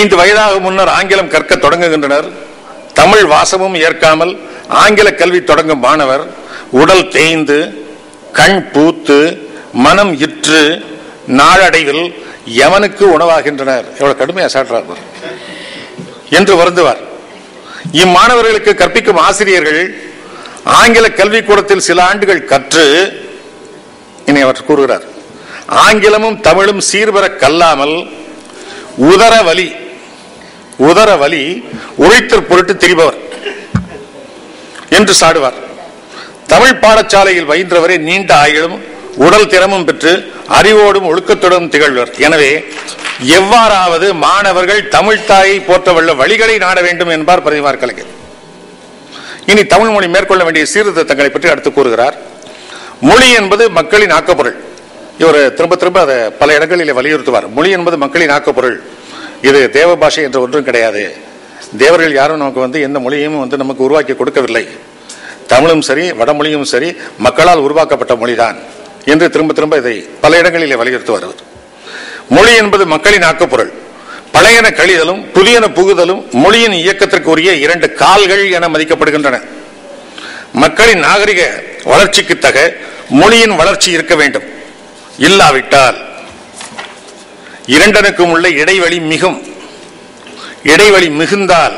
ஐந்து வயதாக முன்னர் ஆங்கிலம் கற்க தொடங்குகின்றனர். தமிழ் வாசமும் ஏற்காமல் ஆங்கில கல்வி தொடங்கும் மாணவர். உடல் தேய்ந்து கண் பூத்து மனம் இற்று நாளடைவில் எவனுக்கு உணவாகின்றனர். எவ்வளவு கடுமையா சாட்டுறார் என்று வருந்துவார். இம்மாணவர்களுக்கு கற்பிக்கும் ஆசிரியர்கள் ஆங்கில கல்விக்கூடத்தில் சில ஆண்டுகள் கற்று இனி அவர் கூறுகிறார். ஆங்கிலமும் தமிழும் சீர்பெற கல்லாமல் உதர வலி உதர வலி உழைத்தற் பொருட்டு திரிபவர் என்று சாடுவார். தமிழ் பாடசாலையில் பயின்றவரே நீண்ட ஆயுளும் உடல் திறமும் பெற்று அறிவோடும் ஒழுக்கத்தோடும் திகழ்வர். எனவே எவ்வாறாவது மாணவர்கள் தமிழ் தாயை போற்றவல்ல வழிகளை நாட வேண்டும் என்பார் பிரதிமார் கலைஞர். இனி தமிழ் மொழி மேற்கொள்ள வேண்டிய சீர்திருத்தங்களை பற்றி அடுத்து கூறுகிறார். மொழி என்பது மக்களின் ஆக்கப்பொருள். இவர் திரும்ப திரும்ப அதை பல இடங்களில் வலியுறுத்துவார். மொழி என்பது மக்களின் ஆக்கப்பொருள். இது தேவ பாஷை என்ற ஒன்றும் கிடையாது. தேவர்கள் யாரும் நமக்கு வந்து எந்த மொழியையும் வந்து நமக்கு உருவாக்கி கொடுக்கவில்லை. தமிழும் சரி வடமொழியும் சரி மக்களால் உருவாக்கப்பட்ட மொழிதான் என்று திரும்ப திரும்ப இதை பல இடங்களில் வலியுறுத்துவார் அவர். மொழி என்பது மக்களின் ஆக்கப்பொருள். பழையன கழிதலும் புதியன புகுதலும் மொழியின் இயக்கத்திற்கு உரிய இரண்டு கால்கள் என மதிக்கப்படுகின்றன. மக்களின் நாகரிக வளர்ச்சிக்கு தக மொழியின் வளர்ச்சி இருக்க வேண்டும். இல்லாவிட்டால் இரண்டனுக்கும் உள்ள இடைவெளி மிகும். இடைவெளி மிகுந்தால்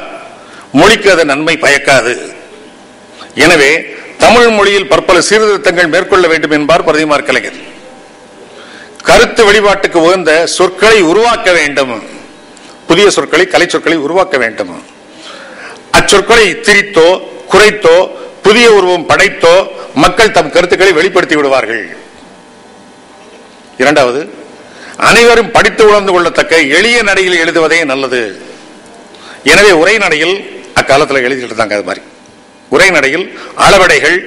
மொழிக்கு அது நன்மை பயக்காது. எனவே தமிழ் மொழியில் பற்பல சீர்திருத்தங்கள் மேற்கொள்ள வேண்டும் என்பார் பிரதிமார் கலைஞர். கருத்து வெளிப்பாட்டுக்கு உகந்த சொற்களை உருவாக்க வேண்டும். புதிய சொற்களை கலை சொற்களை உருவாக்க வேண்டும். அச்சொற்களை திரித்தோ குறைத்தோ புதிய உருவம் படைத்தோ மக்கள் தம் கருத்துக்களை வெளிப்படுத்தி விடுவார்கள். இரண்டாவது அனைவரும் படித்து உணர்ந்து கொள்ளத்தக்க எளிய நடையில் எழுதுவதே நல்லது. எனவே உரை நடையில் அக்காலத்தில் எழுதிட்டு இருந்தாங்க அது மாதிரி. உரை நடையில் அளவடைகள்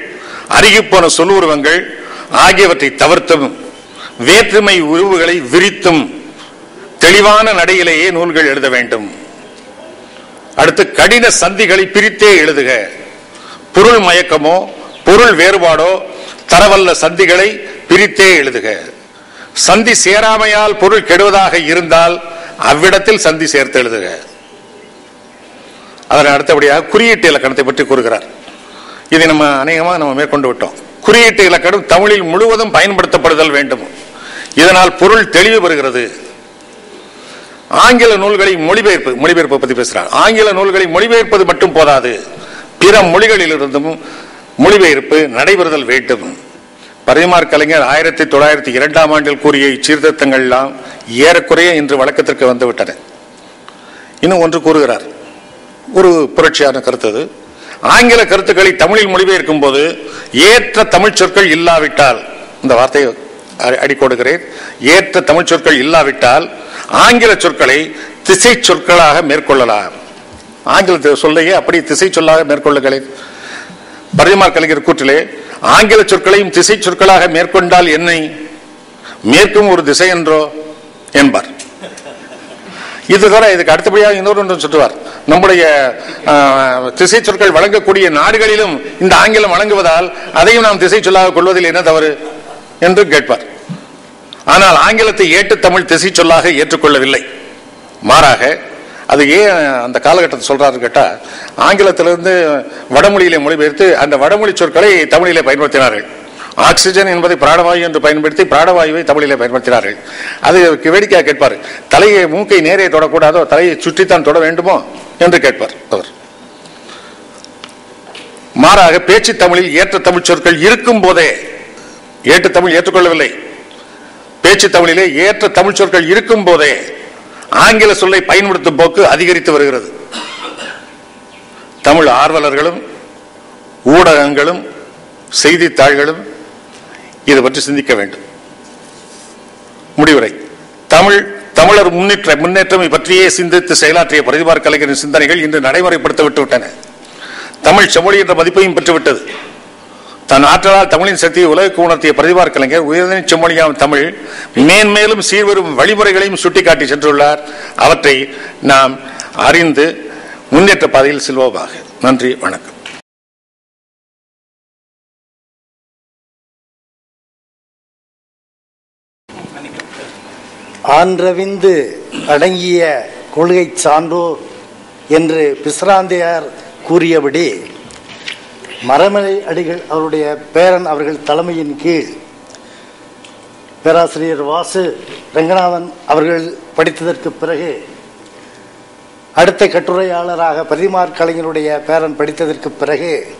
அருகிப்போன சொல்லுருவங்கள் ஆகியவற்றை தவிர்த்தும் வேற்றுமை உருவுகளை விரித்தும் தெளிவான நடையிலேயே நூல்கள் எழுத வேண்டும். அடுத்து கடின சந்திகளை பிரித்தே எழுதுக. பொருள் மயக்கமோ பொருள் வேறுபாடோ தரவல்ல சந்திகளை பிரித்தே எழுதுக. சந்தி சேராமையால் பொருள் கெடுவதாக இருந்தால் அவ்விடத்தில் சந்தி சேர்த்து எழுதுக. அதன் அடுத்தபடியாக குறியீட்டு இலக்கணத்தை பற்றி கூறுகிறார். இதை நம்ம அநேகமாக நம்ம மேற்கொண்டு விட்டோம். குறியீட்டு இலக்கணம் தமிழில் முழுவதும் பயன்படுத்தப்படுதல் வேண்டும். இதனால் பொருள் தெளிவு பெறுகிறது. ஆங்கில நூல்களை மொழிபெயர்ப்பு மொழிபெயர்ப்பை பற்றி பேசுகிறார் ஆங்கில நூல்களை மொழிபெயர்ப்பது மட்டும் போதாது. பிற மொழிகளிலிருந்தும் மொழிபெயர்ப்பு நடைபெறுதல் வேண்டும். பரிமார் கலைஞர் ஆயிரத்தி தொள்ளாயிரத்தி இரண்டாம் ஆண்டில் கூறிய இச்சீர்திருத்தங்கள் எல்லாம் ஏறக்குறைய இன்று வழக்கத்திற்கு வந்துவிட்டன. இன்னும் ஒன்று கூறுகிறார். ஒரு புரட்சியான கருத்து அது. ஆங்கில கருத்துக்களை தமிழில் மொழிபெயர்க்கும் போது ஏற்ற தமிழ் சொற்கள் இல்லாவிட்டால் இந்த வார்த்தையை அடி கொடுக்கிறேன் ஏற்ற தமிழ் சொற்கள் இல்லாவிட்டால் ஆங்கில சொற்களை திசை சொற்களாக மேற்கொள்ளலாம். ஆங்கில சொல்லையே அப்படி திசை சொல்லாக மேற்கொள்ளுகிறேன் பரதிமார் கலைஞர் கூற்றிலே ஆங்கில சொற்களையும் திசை சொற்களாக மேற்கொண்டால் என்னை மேற்கும் ஒரு திசை என்றோ? என்பார். இது தவிர இதுக்கு அடுத்தபடியாக இன்னொரு ஒன்று சொல்லுவார். நம்முடைய திசை சொற்கள் வழங்கக்கூடிய நாடுகளிலும் இந்த ஆங்கிலம் வழங்குவதால் அதையும் நாம் திசை சொல்லாக கொள்வதில் என்ன தவறு? என்று கேட்பார். ஆனால் ஆங்கிலத்தை ஏட்டு தமிழ் திசை சொல்லாக ஏற்றுக்கொள்ளவில்லை. மாறாக அது ஏன் அந்த காலகட்டத்தை சொல்றாரு கேட்டா ஆங்கிலத்திலிருந்து வடமொழியிலே மொழிபெயர்த்து அந்த வடமொழி சொற்களை தமிழிலே பயன்படுத்தினார்கள். ஆக்சிஜன் என்பதை பிராணவாயு என்று பயன்படுத்தி பிராணவாயுவை தமிழிலே பயன்படுத்தினார்கள். அது வேடிக்கையாக கேட்பார். தலையை மூக்கை நேரே தொடக்கூடாதோ தலையை சுற்றித்தான் தொட வேண்டுமோ என்று கேட்பார் அவர். மாறாக பேச்சு தமிழில் ஏற்ற தமிழ் சொற்கள் இருக்கும் போதே ஏற்று தமிழ் ஏற்றுக்கொள்ளவில்லை. பேச்சு தமிழிலே ஏற்ற தமிழ் சொற்கள் இருக்கும் போதே ஆங்கில சொல்லை பயன்படுத்தும் போக்கு அதிகரித்து வருகிறது. தமிழ் ஆர்வலர்களும் ஊடகங்களும் செய்தித்தாள்களும் இது பற்றி சிந்திக்க வேண்டும். முடிவுரை. தமிழ் தமிழர் முன்னேற்ற முன்னேற்றம் பற்றியே சிந்தித்து செயலாற்றிய பிரதிபார் கலைஞரின் சிந்தனைகள் இன்று நடைமுறைப்படுத்த விட்டுவிட்டன தமிழ் செம்மொழி என்ற மதிப்பையும் பெற்றுவிட்டது. தன் ஆற்றலால் தமிழின் சக்தியை உலகுக்கு உணர்த்திய பிரதிபார் கலைஞர் உயர்ந்த செம்மொழியாம் தமிழ் மேன்மேலும் சீர்வரும் வழிமுறைகளையும் சுட்டிக்காட்டி சென்றுள்ளார். அவற்றை நாம் அறிந்து முன்னேற்ற பாதையில் செல்வோமாக. நன்றி வணக்கம். ஆன்றவிந்து அடங்கிய கொள்கை சான்றோர் என்று பிஸ்ராந்தையார் கூறியபடி மரமலை அடிகள் அவருடைய பேரன் அவர்கள் தலைமையின் கீழ். பேராசிரியர் வாசு ரங்கநாதன் அவர்கள் படித்ததற்கு பிறகு அடுத்த கட்டுரையாளராக பிரதிமார் கலைஞருடைய பேரன் படித்ததற்கு பிறகு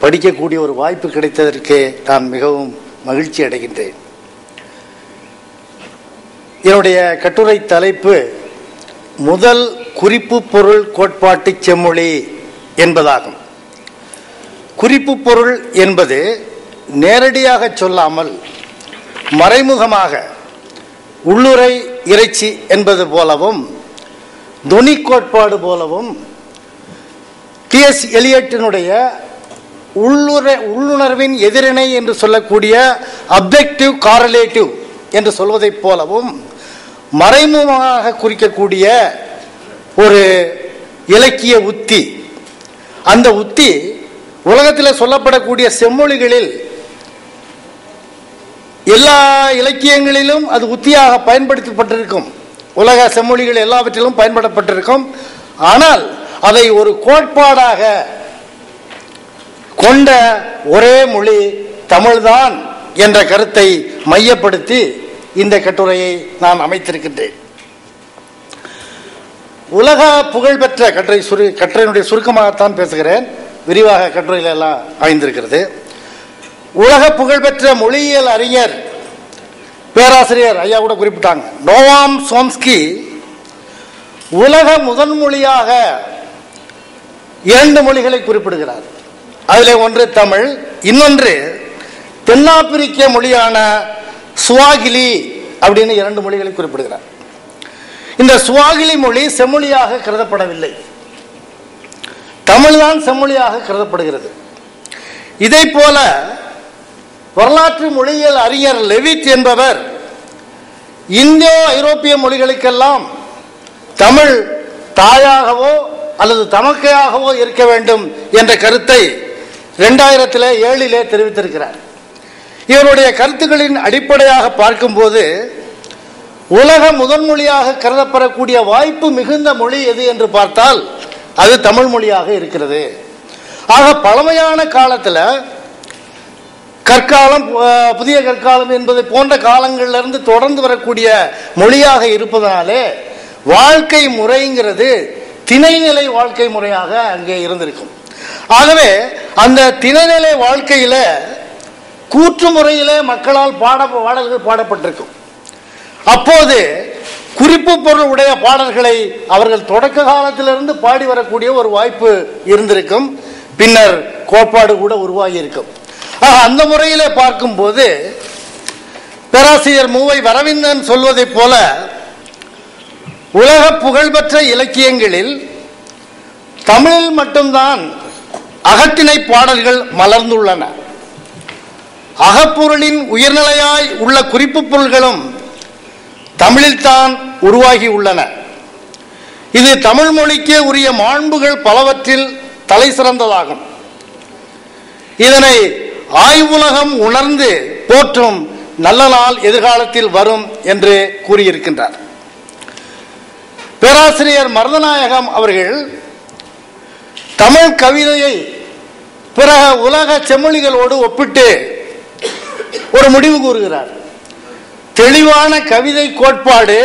படிக்கக்கூடிய ஒரு வாய்ப்பு கிடைத்ததற்கு நான் மிகவும் மகிழ்ச்சி அடைகின்றேன். என்னுடைய கட்டுரை தலைப்பு முதல் குறிப்பு பொருள் கோட்பாட்டு செம்மொழி என்பதாகும். குறிப்பு பொருள் என்பது நேரடியாக சொல்லாமல் மறைமுகமாக உள்ளுரை இறைச்சி என்பது போலவும் துணி கோட்பாடு போலவும் டி எஸ் எலியட்டினுடைய உள்ளுரை உள்ளுணர்வின் எதிரிணை என்று சொல்லக்கூடிய அப்ஜெக்டிவ் காரலேட்டிவ் என்று சொல்வதைப் போலவும் மறைமுகமாக குறிக்கக்கூடிய ஒரு இலக்கிய உத்தி. அந்த உத்தி உலகத்தில் சொல்லப்படக்கூடிய செம்மொழிகளில் எல்லா இலக்கியங்களிலும் அது உத்தியாக பயன்படுத்தப்பட்டிருக்கும். உலக செம்மொழிகள் எல்லாவற்றிலும் பயன்படப்பட்டிருக்கும் ஆனால் அதை ஒரு கோட்பாடாக கொண்ட ஒரே மொழி தமிழ்தான் என்ற கருத்தை மையப்படுத்தி இந்த கட்டுரையை நான் அமைத்திருக்கின்றேன். உலக புகழ்பெற்ற கட்டுரை சுரு கட்டுரையினுடைய சுருக்கமாகத்தான் பேசுகிறேன். விரிவாக கட்டுரையில எல்லாம் அமைந்திருக்கிறது உலக புகழ்பெற்ற மொழியியல் அறிஞர் பேராசிரியர் ஐயா கூட குறிப்பிட்டாங்க. நோவாம் சோம்ஸ்கி உலக முதன்மொழியாக இரண்டு மொழிகளை குறிப்பிடுகிறார். அதில் ஒன்று தமிழ் இன்னொன்று தென்னாப்பிரிக்க மொழியான சுவாகிலி அப்படின்னு இரண்டு மொழிகளை குறிப்பிடுகிறார். இந்த சுவாகிலி மொழி செம்மொழியாக கருதப்படவில்லை. தமிழ்தான் செம்மொழியாக கருதப்படுகிறது. இதை போல வரலாற்று மொழியியல் அறிஞர் லெவிட் என்பவர் இந்தியோ ஐரோப்பிய மொழிகளுக்கெல்லாம் தமிழ் தாயாகவோ அல்லது தமக்கையாகவோ இருக்க வேண்டும் என்ற கருத்தை ரெண்டாயிரத்தில் ஏழிலே தெரிவித்திருக்கிறார். இவருடைய கருத்துக்களின் அடிப்படையாக பார்க்கும்போது உலக முதன்மொழியாக கருதப்படக்கூடிய வாய்ப்பு மிகுந்த மொழி எது என்று பார்த்தால் அது தமிழ் மொழியாக இருக்கிறது. ஆக பழமையான காலத்தில் கற்காலம் புதிய கற்காலம் என்பது போன்ற காலங்களிலிருந்து தொடர்ந்து வரக்கூடிய மொழியாக இருப்பதனாலே வாழ்க்கை முறைங்கிறது திணைநிலை வாழ்க்கை முறையாக அங்கே இருந்திருக்கும். ஆகவே அந்த திணைநிலை வாழ்க்கையில கூற்று முறையிலே மக்களால் பாட பாடல்கள் பாடப்பட்டிருக்கும். அப்போது குறிப்பு பொருள் உடைய பாடல்களை அவர்கள் தொடக்க காலத்திலிருந்து பாடி வரக்கூடிய ஒரு வாய்ப்பு இருந்திருக்கும். பின்னர் கோட்பாடு கூட உருவாகி இருக்கும் அந்த முறையிலே பார்க்கும்போது பேராசிரியர் மூவை வரவிந்தன் சொல்வதைப் போல உலக புகழ்பெற்ற இலக்கியங்களில் தமிழில் மட்டும்தான் அகத்திணை பாடல்கள் மலர்ந்துள்ளன. அகப்பொருளின் உயர்நிலையாய் உள்ள குறிப்பு பொருள்களும் தமிழில்தான் உருவாகி உள்ளன இது தமிழ் மொழிக்கே உரிய மாண்புகள் பலவற்றில் தலை சிறந்ததாகும். இதனை ஆய்வுலகம் உணர்ந்து போற்றும் நல்ல நாள் எதிர்காலத்தில் வரும் என்று கூறியிருக்கின்றார். பேராசிரியர் மருதநாயகம் அவர்கள் தமிழ் கவிதையை பிற உலக செம்மொழிகளோடு ஒப்பிட்டு ஒரு முடிவு கூறுகிறார். தெளிவான கவிதை கோட்பாடு